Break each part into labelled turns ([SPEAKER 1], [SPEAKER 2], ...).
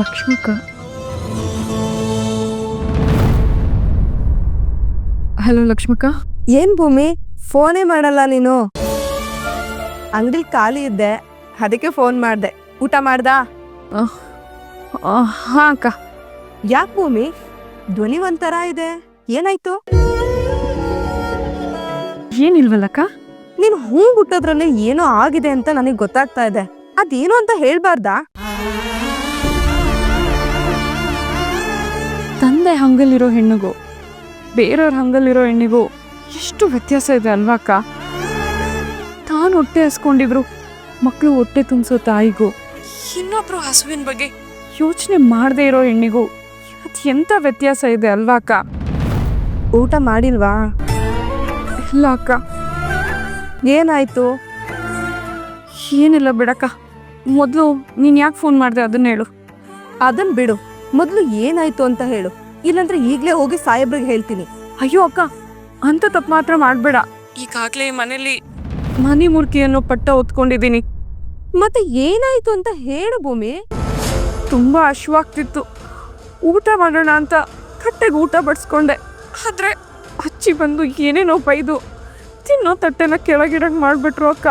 [SPEAKER 1] ಲಕ್ಷ್ಮಿಕ hello Lakshmakka.
[SPEAKER 2] ಏನ್ ಭೂಮಿ? ಫೋನೇ ಮಾಡಲ್ಲ ನೀನು. ಅಂಗಡಿಲಿ ಖಾಲಿ ಇದ್ದೆ. ಅದಕ್ಕೆ ಫೋನ್ ಮಾಡ್ದೆ. ಊಟ ಮಾಡ್ದಾ?
[SPEAKER 1] ಹಾ ಅಕ್ಕ.
[SPEAKER 2] ಯಾಕೆ ಭೂಮಿ? ಧ್ವನಿ ಒಂಥರ ಇದೆ. ಏನಾಯ್ತು?
[SPEAKER 1] ಏನಿಲ್ವಲ್ಲಕ್ಕ?
[SPEAKER 2] ನೀನು ಹೂ ಹುಟ್ಟೋದ್ರಲ್ಲಿ ಏನೋ ಆಗಿದೆ ಅಂತ ನನಗೆ ಗೊತ್ತಾಗ್ತಾ ಇದೆ. ಅದೇನು ಅಂತ ಹೇಳ್ಬಾರ್ದಾ?
[SPEAKER 1] ತಂದೆ ಹಂಗಲ್ಲಿರೋ ಹೆಣ್ಣಿಗೂ ಬೇರೆಯವ್ರ ಹಂಗಲ್ಲಿರೋ ಹೆಣ್ಣಿಗೂ ಎಷ್ಟು ವ್ಯತ್ಯಾಸ ಇದೆ ಅಲ್ವಾ ಅಕ್ಕ? ತಾನು ಹೊಟ್ಟೆ ಹಸ್ಕೊಂಡಿದ್ರು ಮಕ್ಕಳು ಹೊಟ್ಟೆ ತುಂಬಿಸೋ ತಾಯಿಗೂ ಇನ್ನೊಬ್ರು ಹಸುವಿನ ಬಗ್ಗೆ ಯೋಚನೆ ಮಾಡದೇ ಇರೋ ಹೆಣ್ಣಿಗೂ ಅದು ಎಂಥ ವ್ಯತ್ಯಾಸ ಇದೆ ಅಲ್ವಾ ಅಕ್ಕ?
[SPEAKER 2] ಊಟ ಮಾಡಿಲ್ವಾ?
[SPEAKER 1] ಇಲ್ಲ ಅಕ್ಕ.
[SPEAKER 2] ಏನಾಯ್ತು?
[SPEAKER 1] ಏನಿಲ್ಲ ಬಿಡಕ್ಕ. ಮೊದಲು ನೀನು ಯಾಕೆ ಫೋನ್ ಮಾಡಿದೆ ಅದನ್ನು ಹೇಳು.
[SPEAKER 2] ಅದನ್ನು ಬಿಡು. ಮೊದಲು ಏನಾಯಿತು ಅಂತ ಹೇಳು. ಇಲ್ಲಂದ್ರೆ ಈಗ್ಲೇ ಹೋಗಿ ಸಾಹೇಬ್ರಿಗೆ ಹೇಳ್ತೀನಿ.
[SPEAKER 1] ಅಯ್ಯೋ ಅಕ್ಕ ಅಂತ ತಪ್ಪು ಮಾತ್ರ ಮಾಡಬೇಡ. ಈಗಾಗಲೇ ಮನೇಲಿ ಮನಿ ಮುರ್ಕಿ ಅನ್ನೋ ಪಟ್ಟ ಹೊತ್ಕೊಂಡಿದ್ದೀನಿ.
[SPEAKER 2] ಮತ್ತೆ ಏನಾಯ್ತು ಅಂತ ಹೇಳು ಭೂಮಿ.
[SPEAKER 1] ತುಂಬ ಹಶ್ವಾಗ್ತಿತ್ತು. ಊಟ ಮಾಡೋಣ ಅಂತ ಕಟ್ಟೆಗೆ ಊಟ ಬಡಿಸ್ಕೊಂಡೆ. ಆದ್ರೆ ಅಚ್ಚಿ ಬಂದು ಏನೇನೋ ಬೈದು ತಿನ್ನೋ ತಟ್ಟೆನ ಕೆಳಗಿಡಂಗೆ ಮಾಡಿಬಿಟ್ರು ಅಕ್ಕ.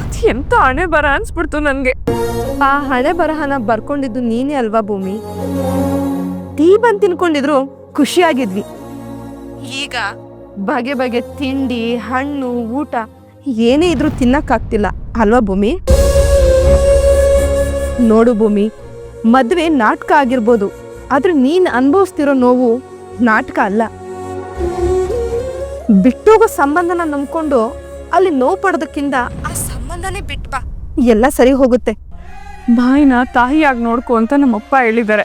[SPEAKER 1] ಅದು ಎಂತ ಹಣೆ ಬರ ಅನ್ಸ್ಬಿಡ್ತು ನನಗೆ.
[SPEAKER 2] ಆ ಹಣೆ ಬರಹನ ಬರ್ಕೊಂಡಿದ್ದು ನೀನೇ ಅಲ್ವಾ ಭೂಮಿ? ಟೀ ಬಂದ್ ತಿನ್ಕೊಂಡಿದ್ರು ಖುಷಿಯಾಗಿದ್ವಿ. ಈಗ? ಬಗೆ ಬಗೆ ತಿಂಡಿ ಹಣ್ಣು ಊಟ ಏನೇ ಇದ್ರೂ ತಿನ್ನಕ್ಕಾಗ್ತಿಲ್ಲ ಅಲ್ವಾ ಭೂಮಿ? ನೋಡು ಭೂಮಿ ಮದುವೆ ನಾಟಕ ಆಗಿರ್ಬೋದು ಆದ್ರೆ ನೀನ್ ಅನುಭವಿಸ್ತಿರೋ ನೋವು ನಾಟಕ ಅಲ್ಲ. ಬಿಟ್ಟೋಗೋ ಸಂಬಂಧನ ನಂಬ್ಕೊಂಡು ಅಲ್ಲಿ ನೋವು ಪಡೋದಕ್ಕಿಂತ ಆ ಸಂಬಂಧನೇ ಬಿಟ್ಬಾ. ಎಲ್ಲ ಸರಿ ಹೋಗುತ್ತೆ.
[SPEAKER 1] ಬಾಯಿನ ತಾಯಿಯಾಗಿ ನೋಡ್ಕೊ ಅಂತ ನಮ್ಮಪ್ಪ ಹೇಳಿದ್ದಾರೆ.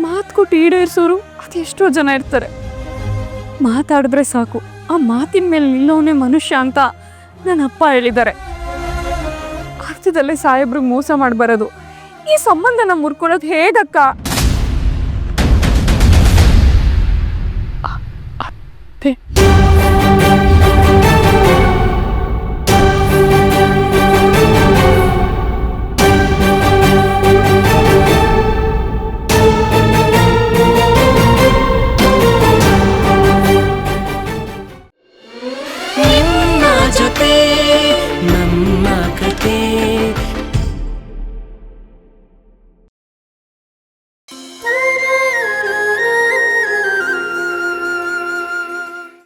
[SPEAKER 1] ಮಾತು ಕೊಟ್ಟು ಈಡೇರಿಸೋರು ಅದೆಷ್ಟೋ ಜನ ಇರ್ತಾರೆ. ಮಾತಾಡಿದ್ರೆ ಸಾಕು, ಆ ಮಾತಿನ ಮೇಲೆ ನಿಲ್ಲೋನೇ ಮನುಷ್ಯ ಅಂತ ನನ್ನ ಅಪ್ಪ ಹೇಳಿದ್ದಾರೆ. ಅರ್ಥದಲ್ಲೇ ಸಾಹೇಬ್ರಿಗೆ ಮೋಸ ಮಾಡಬಾರದು. ಬರೋದು ಈ ಸಂಬಂಧನ ಮುರ್ಕೊಳ್ಳೋದು ಹೇಗಕ್ಕ? ಅತ್ತೆ.